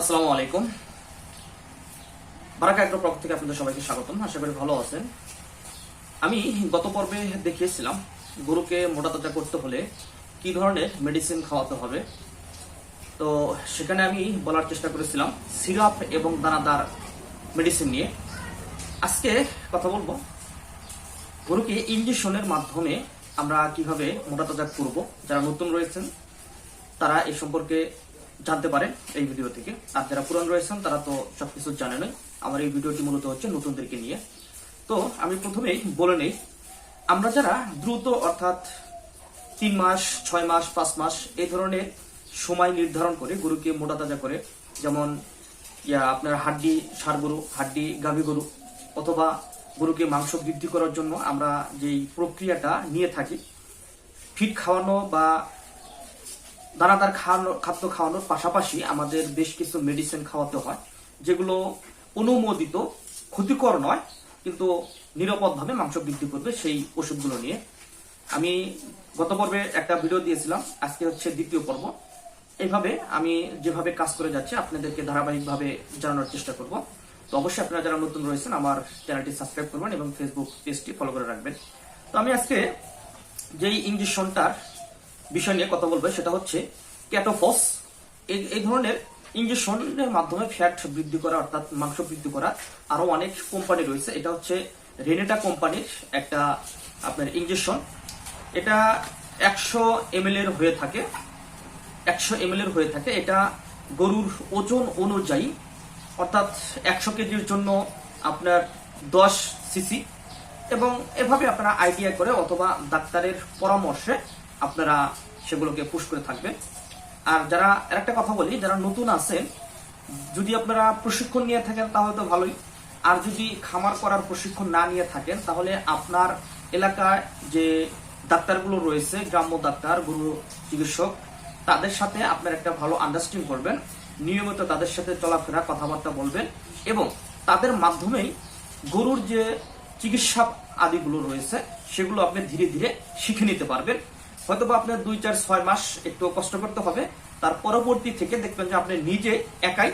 আসসালামু আলাইকুম। বারাকা এগ্রো পক্ষ থেকে আপনাদের সবাইকে স্বাগতম। আশা করি ভালো আছেন। আমি গত পর্বে দেখিয়েছিলাম গরুকে মোটা তাজা করতে হলে কি ধরনের মেডিসিন খাওয়াতে হবে। তো সেখানে আমি বলার চেষ্টা করেছিলাম সিরাপ এবং দানাদার মেডিসিন নিয়ে। আজকে কথা বলব গরুকে ইঞ্জেকশনের মাধ্যমে আমরা কীভাবে মোটা তাজা করব। যারা নতুন রয়েছেন, তারা এই সম্পর্কে জানতে পারেন এই ভিডিও থেকে। আর যারা পুরান রয়েছেন, তারা তো সবকিছু জানেনই। আমার এই ভিডিওটি মূলত হচ্ছে নতুনদেরকে নিয়ে। তো আমি প্রথমেই বলে নেই, আমরা যারা দ্রুত অর্থাৎ তিন মাস, ছয় মাস, পাঁচ মাস এই ধরনের সময় নির্ধারণ করে গরুকে মোটা তাজা করে, যেমন ইয়া আপনার হাড্ডি সার গরু হাড্ডি গাভী গরু অথবা গরুকে মাংস বৃদ্ধি করার জন্য আমরা যেই প্রক্রিয়াটা নিয়ে থাকি ফিট খাওয়ানো বা দানাদার খাওয়ানো, খাদ্য খাওয়ানোর পাশাপাশি আমাদের বেশ কিছু মেডিসিন খাওয়াতে হয়, যেগুলো অনুমোদিত, ক্ষতিকর নয়, কিন্তু নিরাপদভাবে মাংস বৃদ্ধি করবে সেই ওষুধগুলো নিয়ে। আমি গত পর্বে একটা ভিডিও দিয়েছিলাম, আজকে হচ্ছে দ্বিতীয় পর্ব। এইভাবে আমি যেভাবে কাজ করে যাচ্ছি, আপনাদেরকে ধারাবাহিকভাবে জানানোর চেষ্টা করব। তো অবশ্যই আপনারা যারা নতুন রয়েছেন, আমার চ্যানেলটি সাবস্ক্রাইব করবেন এবং ফেসবুক পেজটি ফলো করে রাখবেন। তো আমি আজকে যেই ইঞ্জেকশনটার বিষয় নিয়ে কথা বলবে, সেটা হচ্ছে ক্যাটোফস। এই ধরনের ইঞ্জেকশনের মাধ্যমে ফ্যাট বৃদ্ধি করা, অর্থাৎ মাংস বৃদ্ধি করা, আরও অনেক কোম্পানি রয়েছে। এটা হচ্ছে রেনেটা কোম্পানির একটা আপনার ইঞ্জেকশন এটা একশো এম এর হয়ে থাকে, একশো এম এর হয়ে থাকে। এটা গরুর ওজন অনুযায়ী, অর্থাৎ একশো কেজির জন্য আপনার দশ সিসি এবং এভাবে আপনারা আইডিয়া করে অথবা ডাক্তারের পরামর্শে আপনারা সেগুলোকে পুশ করে থাকবেন। আর যারা একটা কথা বলি, যারা নতুন আছেন, যদি আপনারা প্রশিক্ষণ নিয়ে থাকেন তাহলে তো ভালোই। আর যদি খামার করার প্রশিক্ষণ না নিয়ে থাকেন, তাহলে আপনার এলাকায় যে ডাক্তারগুলো রয়েছে, গ্রাম্য ডাক্তার, গুরু চিকিৎসক, তাদের সাথে আপনার একটা ভালো আন্ডারস্ট্যান্ডিং করবেন। নিয়মিত তাদের সাথে চলাফেরা, কথাবার্তা বলবেন এবং তাদের মাধ্যমেই গরুর যে চিকিৎসা আদিগুলো রয়েছে, সেগুলো আপনি ধীরে ধীরে শিখে নিতে পারবেন। হয়তো বা আপনার দুই, চার, ছয় মাস একটু কষ্ট করতে হবে। তার পরবর্তী থেকে দেখবেন যে আপনি নিজে একাই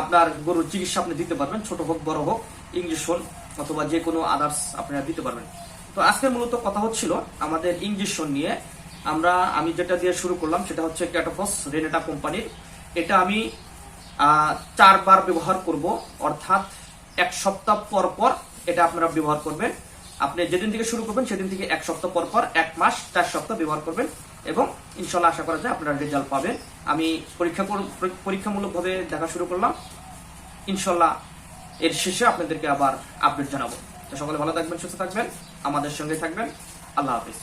আপনার গরুর চিকিৎসা আপনি দিতে পারবেন, ছোট হোক, বড় হোক ইঞ্জেকশন অথবা যে কোনো আদার্স আপনারা দিতে পারবেন। তো আজকে মূলত কথা হচ্ছিল আমাদের ইঞ্জেকশন নিয়ে। আমরা, আমি যেটা দিয়ে শুরু করলাম সেটা হচ্ছে ক্যাটোফস রেনেটা কোম্পানির। এটা আমি চারবার ব্যবহার করব, অর্থাৎ এক সপ্তাহ পর পর এটা আপনারা ব্যবহার করবেন। আপনি যেদিন থেকে শুরু করবেন, সেদিন থেকে এক সপ্তাহ পর পর, এক মাস, চার সপ্তাহ ব্যবহার করবেন এবং ইনশাল্লাহ আশা করা যায় আপনারা রেজাল্ট পাবেন। আমি পরীক্ষা পরীক্ষামূলকভাবে দেখা শুরু করলাম। ইনশাল্লাহ এর শেষে আপনাদেরকে আবার আপডেট জানাব। তো সকলে ভালো থাকবেন, সুস্থ থাকবেন, আমাদের সঙ্গে থাকবেন। আল্লাহ হাফিজ।